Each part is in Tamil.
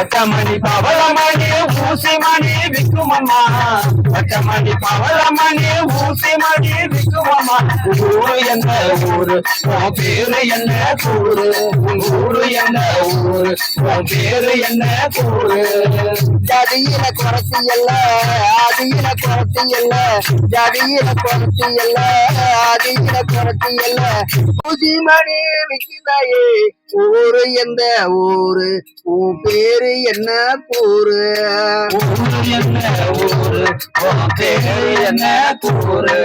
பச்சமணி பவளமணி ஊசிமணி விக்குமம்மா. பச்சமணி பவளமணி ஊசிமணி விக்குமம்மா. ஊரு என்ன ஊரு? பேரு என்ன கூறு ஊரு என்ன ஊரு? உன் பேரு என்ன கூறு ஜதியில குறைச்சி இல்ல அதியில குறைச்சி இல்ல ஜதியில குறைச்சி இல்ல அதியில குறைச்சி இல்ல புதிமணி மணி விக்கிதாயே ஊரு எந்த ஊரு உன் பேரு என்ன கூறு ஊரு என்ன ஊரு உன் பேரு என்ன கூறு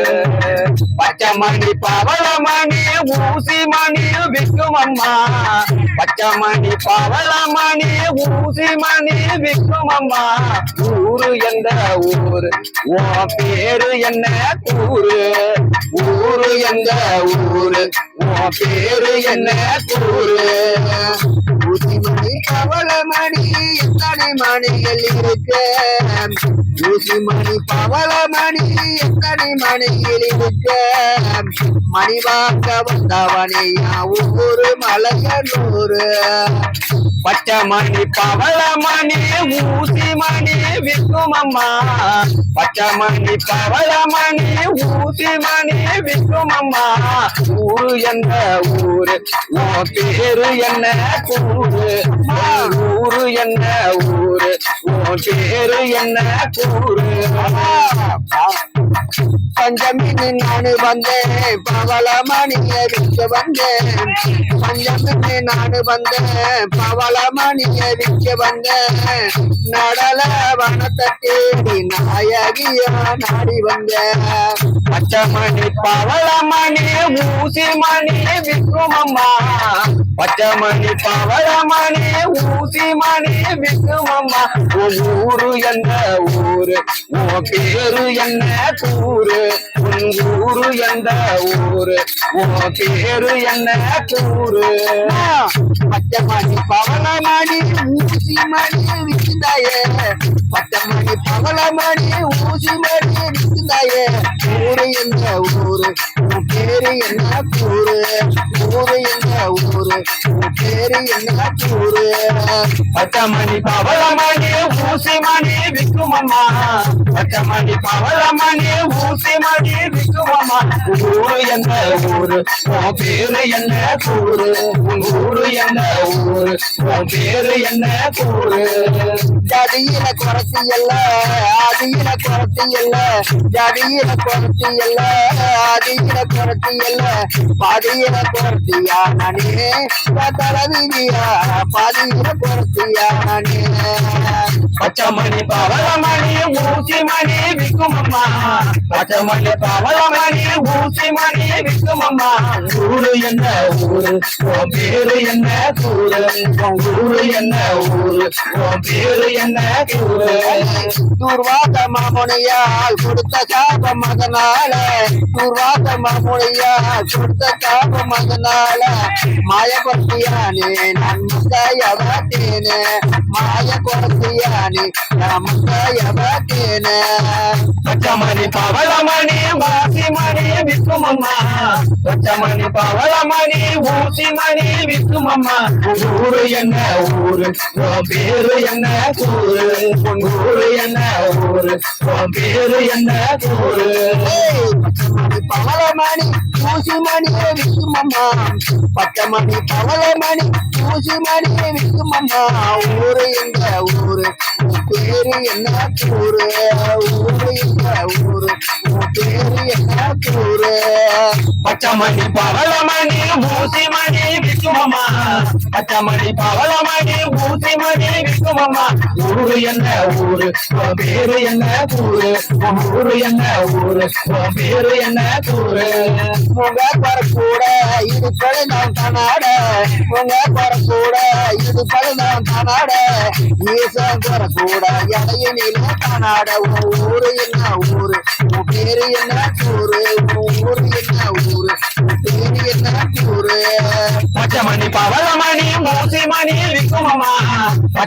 பச்சமணி பவளமணி ஊசி மணி விக்குமம்மா. பச்சமணி பவளமணி ஊசி மணி விக்குமம்மா ஊரு எந்த ஊரு உன் பேரு என்ன? கூறு ஊரு எந்த ஊரு. பேரு என்ன கூறு? பவளமணி எத்தனை மணிகள் இருக்கு? ஊசி மணி பவள எத்தனை மணிகள் இருக்கு? மணிவாக்க வந்தவனையா ஒவ்வொரு மலையனூரு. பச்சமணி பவளமணி ஊசி மணி விக்குமம்மா பச்சமணி பவளமணி ஊசி மணி விக்குமம்மா ஊரு என்ன ஊரு? பேரு என்ன? கூறு. ஊரு என்ன ஊரு? பேரு என்ன கூறு? பஞ்சமி நானு வந்தேன். பவள மணிய விற்க வந்தேன். பஞ்சமி நானு வந்தேன். பவள மணிய விற்க வந்தேன். நடல வனத்தை தேடி நாயகியா நாடி வந்தேன். பச்சமணி பவளமணி ஊசி மணி விக்குமம்மா பச்சமணி பவளமணி ஊசி மணி விக்குமம்மா உன் ஊரு என்ன ஊரு? உன் பேரு என்ன கூறு? உன் ஊரு எந்த ஊரு? உன் பேரு என்ன கூறு? பச்சமணி பவளமணி ஊசி மணி விற்கிந்தாயே பச்சமணி பவளமணி ஊசி மணி விற்கிந்தாயே ஊரு என்ன ஊரு? உன் பேரு என்ன கூறு? ஊரு என்ன ஊரு உன் பேரு என்ன கூறு பச்சமணி பவளமணி ஊசி மணி. பச்சமணி பவளமணி ஊசி மணி விக்குமம்மா ஊரு என்ன ஊரு? உன் பேரு என்ன கூறு உன் ஊரு என்ன ஊரு? உன் பேரு என்ன கூறு ஜதியில குறைச்சி இல்ல ஆதியில குறைச்சி இல்ல ஜதியில குறைச்சி இல்ல ஆதியில குறைச்சி இல்ல பாதியில குறைச்சியா நானே தலைவிதியா பாதியில குறைச்சியா நானே பச்சமணி பவளமணி ஊசிமணி விக்குமம்மா. பச்சமணி பவளமணி ஊசிமணி விக்குமம்மா. ஊரு என்ன ஊரு? உன் பேரு என்ன கூறு உன் ஊரு என்ன ஊரு? உன் பேரு என்ன கூறு துர்வாத மாமுனையால் கொடுத்த சாபம் அதனால. துர்வாத மாமுனையால் கொடுத்த சாபம் அதனால. மாயப்படுத்தியானே நன்மக்கையவத்தேனே மாய நமக்கையவத்தேனே பச்சமணி பவளமணி ஊசி மணி விக்குமம்மா பச்சமணி பவளமணி ஊசி மணி விக்குமம்மா ஊரு என்ன ஊரு? பேரு என்ன கூறு ஊரு என்ன ஊரு? பேரு என்ன கூறு பவளமணி ஊசி மணியே விக்குமம்மா பச்சைமணி பவளமணி ஊசி மணியே விக்குமம்மா ஊரு எங்க ஊரு? பேரு என்ன கூறு ஊரு எங்க ஊரு? பேரு என்ன ஊரு பச்சமணி பவளமணி பூசிமணி விஷ்ணுமா பச்சமணி பவளமணி பூசிமணி மணி ஊரு என்ன ஊரு? பேரு என்ன ஊரு? ஊரு என்ன ஊரு? பேரு என்ன ஊரு? உங்க பரக்கூட இது பழுதான் தனாட உங்க பரக்கூட இது பழுதான் தனாட ஈசன் பரக்கூட இடையில தனாட உன் ஊரு என்ன ஊரு? பேரு என்ன ஊரு? ஊரு என்ன ஊரு?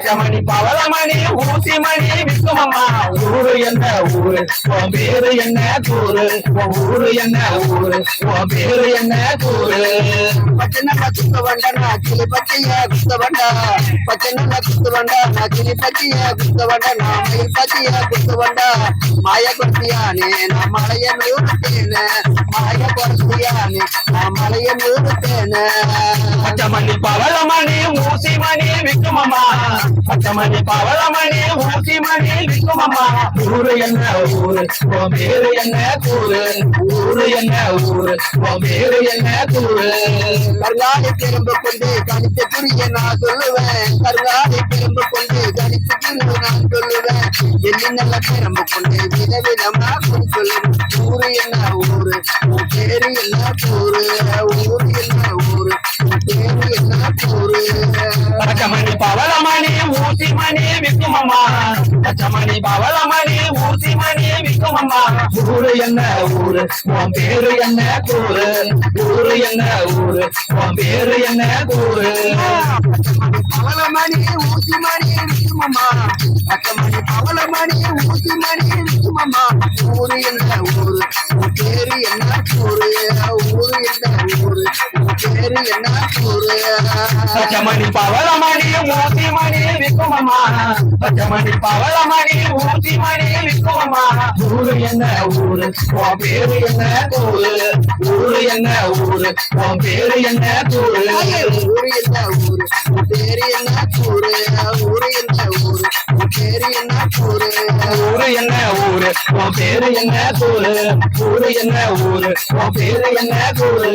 ராஜமணி பவளமணி ஊசிமணி விக்குமம்மா ஊரு என்ன ஊரு? உன் பேரு என்ன கூறு உன் ஊரு என்ன ஊரு? உன் பேரு என்ன கூறு பச்சை நல்லா குத்த வண்டா நாச்சிலி பச்சைய குத்த வண்டா பச்சை நல்லா குத்த வண்டா நாச்சிலி பச்சைய குத்த வண்டா நான் மயில் பச்சைய குத்த வண்டா மாய கொத்தியானே நான் மலைய நூறுத்தேனே மாய கொத்தியானே நான் மலைய நூறுத்தேனே பச்சைமணி பவளமணி ஊசிமணி விக்குமம்மா. பச்சைமணி பவளமணி ஊசிமணி விக்குமம்மா. ஊரு என்ன ஊரு? பேரு என்ன கூறு? ஊரு என்ன ஊரு? பேரு என்ன கூறு? கருங்காலி பெரும்பு கொண்டு கணித்த குறிய நான் சொல்லுவேன். கருங்காலி பெரும்பு கொண்டு கணித்த குறிய நான் சொல்லுவேன். எள்ளி நல்ல பெரும்பு கொண்டு விதவிதமா குறி சொல்லுவேன் ஊரு என்ன ஊரு? பேரு என்ன கூறு? ஊரு என்ன ஊரு உன் பேரு என்ன கூறு பச்சைமணி பவளமணி ஊசிமணி விக்குமம்மா பச்சைமணி பவளமணி ஊசிமணி விக்குமம்மா ஊரு என்ன ஊரு? உன் பேரு என்ன கூறு ஊரு என்ன ஊரு? உன் பேரு என்ன கூறு பவளமணி ஊசி மணி விக்குமம்மா பச்சமணி பவளமணி ஊசி மணி விக்குமம்மா ஊரு என்ன ஊரு? உன் பேரு என்ன கூறு உன் பேரு என்ன கூறு பச்சைமணி பவளமணி ஊசிமணி விக்குமம்மா பச்சைமணி பவளமணி மணி விக்குமமா ஊரு என்ன ஊரு உன் பேரு என்ன கூறு ஊரு என்ன ஊரு உன் பேரு என்ன கூறு ஊரு என்ன ஊரு பேரு என்ன கூறு ஊரு? பேரு என்ன ஊரு? ஊரு என்ன ஊரு? உன் பேரு என்ன கூறு ஊரு என்ன ஊரு? உன் பேரு என்ன கூறு